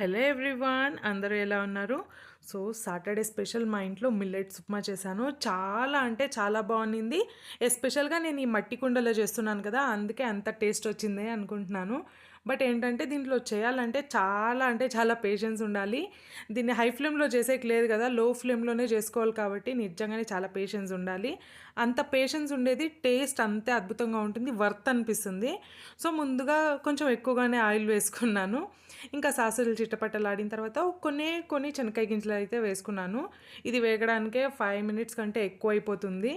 Hello everyone అందరూ ఎలా ఉన్నారు? సో సాటర్డే స్పెషల్ మా ఇంట్లో మిల్లెట్స్ ఉప్మా చేశాను. చాలా అంటే చాలా బాగుంది ఎస్పెషల్గా నేను ఈ మట్టి కుండలో చేస్తున్నాను కదా అందుకే అంత టేస్ట్ వచ్చింది అనుకుంటున్నాను. బట్ ఏంటంటే దీంట్లో చేయాలంటే చాలా అంటే చాలా పేషెన్స్ ఉండాలి. దీన్ని హై ఫ్లేమ్లో చేసేకి లేదు కదా లో ఫ్లేమ్లోనే చేసుకోవాలి కాబట్టి నిజంగానే చాలా పేషెన్స్ ఉండాలి. అంత పేషెన్స్ ఉండేది టేస్ట్ అంతే అద్భుతంగా ఉంటుంది వర్త్ అనిపిస్తుంది. సో ముందుగా కొంచెం ఎక్కువగానే ఆయిల్ వేసుకున్నాను. ఇంకా సాసులు చిట్టపట్టలాడిన తర్వాత కొన్ని కొన్ని చెనక్కాయ గింజలు అయితే వేసుకున్నాను. ఇది వేగడానికే ఫైవ్ మినిట్స్ కంటే ఎక్కువ అయిపోతుంది.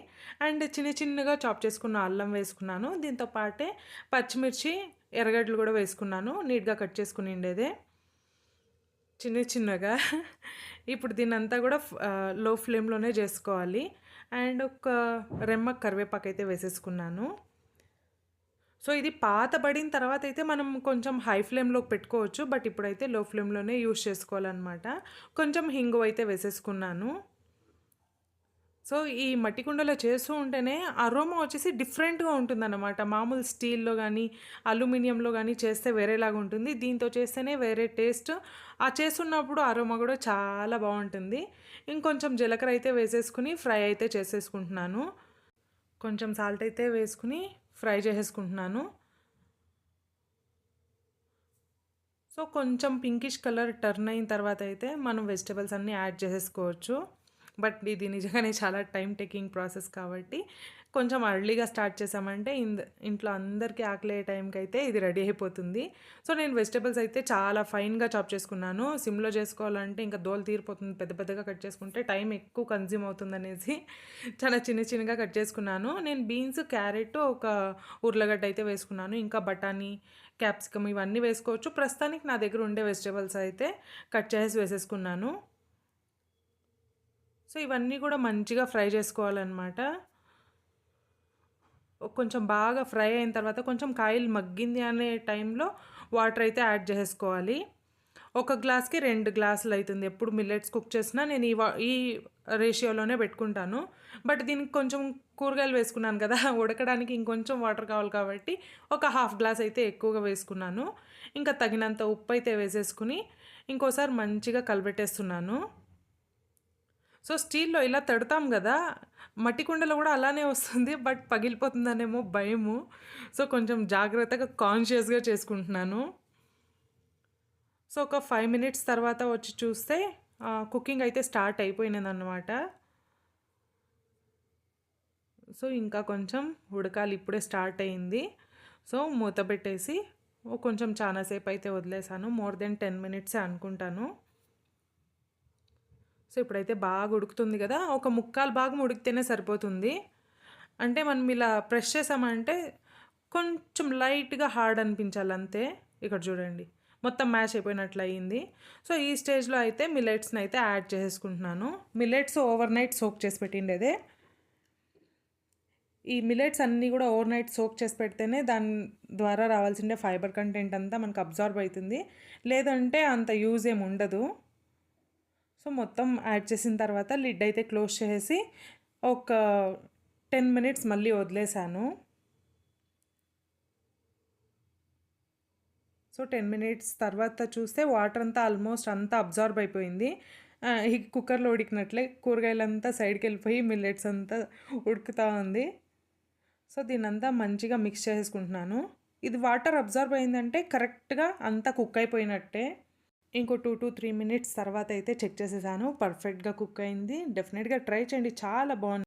అండ్ చిన్న చిన్నగా చాప్ చేసుకున్న అల్లం వేసుకున్నాను. దీంతో పాటే పచ్చిమిర్చి ఎర్రగడ్డలు కూడా వేసుకున్నాను నీట్గా కట్ చేసుకుని ఉండేదే. చిన్న చిన్నగా. ఇప్పుడు దీన్ని అంతా కూడా లో ఫ్లేమ్లోనే చేసుకోవాలి. అండ్ ఒక రెమ్మ కరివేపాకు అయితే వేసేసుకున్నాను. సో ఇది పాతబడిన తర్వాత అయితే మనం కొంచెం హై ఫ్లేమ్లోకి పెట్టుకోవచ్చు బట్ ఇప్పుడైతే లో ఫ్లేమ్లోనే యూస్ చేసుకోవాలన్నమాట. కొంచెం హింగు అయితే వేసేసుకున్నాను. సో ఈ మట్టి కుండలో చేస్తూ ఉంటేనే అరోమా వచ్చేసి డిఫరెంట్గా ఉంటుందన్నమాట. మామూలు స్టీల్లో కానీ అల్యూమినియంలో కానీ చేస్తే వేరేలాగా ఉంటుంది. దీంతో చేస్తేనే వేరే టేస్ట్. ఆ చేస్తున్నప్పుడు అరోమా కూడా చాలా బాగుంటుంది. ఇంకొంచెం జీలకర్ర అయితే వేసేసుకుని ఫ్రై అయితే చేసేసుకుంటున్నాను. కొంచెం సాల్ట్ అయితే వేసుకుని ఫ్రై చేసేసుకుంటున్నాను. సో కొంచెం పింకిష్ కలర్ టర్న్ అయిన తర్వాత అయితే మనం వెజిటబుల్స్ అన్నీ యాడ్ చేసేసుకోవచ్చు. బట్ ఇది నిజంగానే చాలా టైం టేకింగ్ ప్రాసెస్ కాబట్టి కొంచెం అర్లీగా స్టార్ట్ చేసామంటే ఇంట్లో అందరికీ ఆకలే టైంకి అయితే ఇది రెడీ అయిపోతుంది. సో నేను వెజిటేబుల్స్ అయితే చాలా ఫైన్గా చాప్ చేసుకున్నాను. సిమ్లో చేసుకోవాలంటే ఇంకా దోలు తీరిపోతుంది. పెద్ద పెద్దగా కట్ చేసుకుంటే టైం ఎక్కువ కన్జ్యూమ్ అవుతుంది అనేసి చాలా చిన్న చిన్నగా కట్ చేసుకున్నాను. నేను బీన్స్ క్యారెట్ ఒక ఉర్లగడ్డ అయితే వేసుకున్నాను. ఇంకా బఠానీ క్యాప్సికమ్ ఇవన్నీ వేసుకోవచ్చు. ప్రస్తుతానికి నా దగ్గర ఉండే వెజిటేబుల్స్ అయితే కట్ చేసి వేసేసుకున్నాను. సో ఇవన్నీ కూడా మంచిగా ఫ్రై చేసుకోవాలన్నమాట. కొంచెం బాగా ఫ్రై అయిన తర్వాత కొంచెం కాయలు మగ్గింది అనే టైంలో వాటర్ అయితే యాడ్ చేసుకోవాలి. ఒక గ్లాస్కి రెండు గ్లాసులు అవుతుంది ఎప్పుడు మిల్లెట్స్ కుక్ చేసినా నేను ఈ ఈ రేషియోలోనే పెట్టుకుంటాను. బట్ దీనికి కొంచెం కూరగాయలు వేసుకున్నాను కదా ఉడకడానికి ఇంకొంచెం వాటర్ కావాలి కాబట్టి ఒక హాఫ్ గ్లాస్ అయితే ఎక్కువగా వేసుకున్నాను. ఇంకా తగినంత ఉప్పు అయితే వేసేసుకుని ఇంకోసారి మంచిగా కలిపెట్టేస్తున్నాను సో స్టీల్లో ఇలా తడతాం కదా మట్టి కుండలో కూడా అలానే వస్తుంది బట్ పగిలిపోతుందనేమో భయము. సో కొంచెం జాగ్రత్తగా కాన్షియస్గా చేసుకుంటున్నాను. సో ఒక ఫైవ్ మినిట్స్ తర్వాత వచ్చి చూస్తే కుకింగ్ అయితే స్టార్ట్ అయిపోయినదన్నమాట. సో ఇంకా కొంచెం ఉడకాలి ఇప్పుడే స్టార్ట్ అయింది. సో మూత పెట్టేసి కొంచెం చాలాసేపు అయితే వదిలేసాను మోర్ దెన్ టెన్ మినిట్సే అనుకుంటాను. సో ఇప్పుడైతే బాగా ఉడుకుతుంది కదా ఒక ముక్కాలు భాగం ఉడికితేనే సరిపోతుంది. అంటే మనం ఇలా ప్రెస్ చేసామంటే కొంచెం లైట్గా హార్డ్ అనిపించాలి అంతే. ఇక్కడ చూడండి మొత్తం మ్యాచ్ అయిపోయినట్లు అయ్యింది. సో ఈ స్టేజ్లో అయితే మిల్లెట్స్ని అయితే యాడ్ చేసుకుంటున్నాను మిల్లెట్స్ ఓవర్ నైట్ సోక్ చేసి పెట్టిండేదే. ఈ మిల్లెట్స్ అన్నీ కూడా ఓవర్ నైట్ సోక్ చేసి పెడితేనే దాని ద్వారా రావాల్సిండే ఫైబర్ కంటెంట్ అంతా మనకు అబ్జార్బ్ అవుతుంది లేదంటే అంత యూజ్ ఏమి ఉండదు. సో మొత్తం యాడ్ చేసిన తర్వాత లిడ్ అయితే క్లోజ్ చేసి ఒక టెన్ మినిట్స్ మళ్ళీ వదిలేసాను సో టెన్ మినిట్స్ తర్వాత చూస్తే వాటర్ అంతా ఆల్మోస్ట్ అంతా అబ్జార్బ్ అయిపోయింది. ఈ కుక్కర్లో ఉడికినట్లే కూరగాయలంతా సైడ్కి వెళ్ళిపోయి మిల్లెట్స్ అంతా ఉడుకుతూ ఉంది. సో దీనంతా మంచిగా మిక్స్ చేసుకుంటున్నాను ఇది వాటర్ అబ్జర్వ్ అయిందంటే కరెక్ట్గా అంతా కుక్ అయిపోయినట్టే. ఇంకో టూ టు త్రీ మినిట్స్ తర్వాత అయితే చెక్ చేసేసాను. పర్ఫెక్ట్గా కుక్ అయింది. డెఫినెట్గా ట్రై చేయండి. చాలా బాగుంది.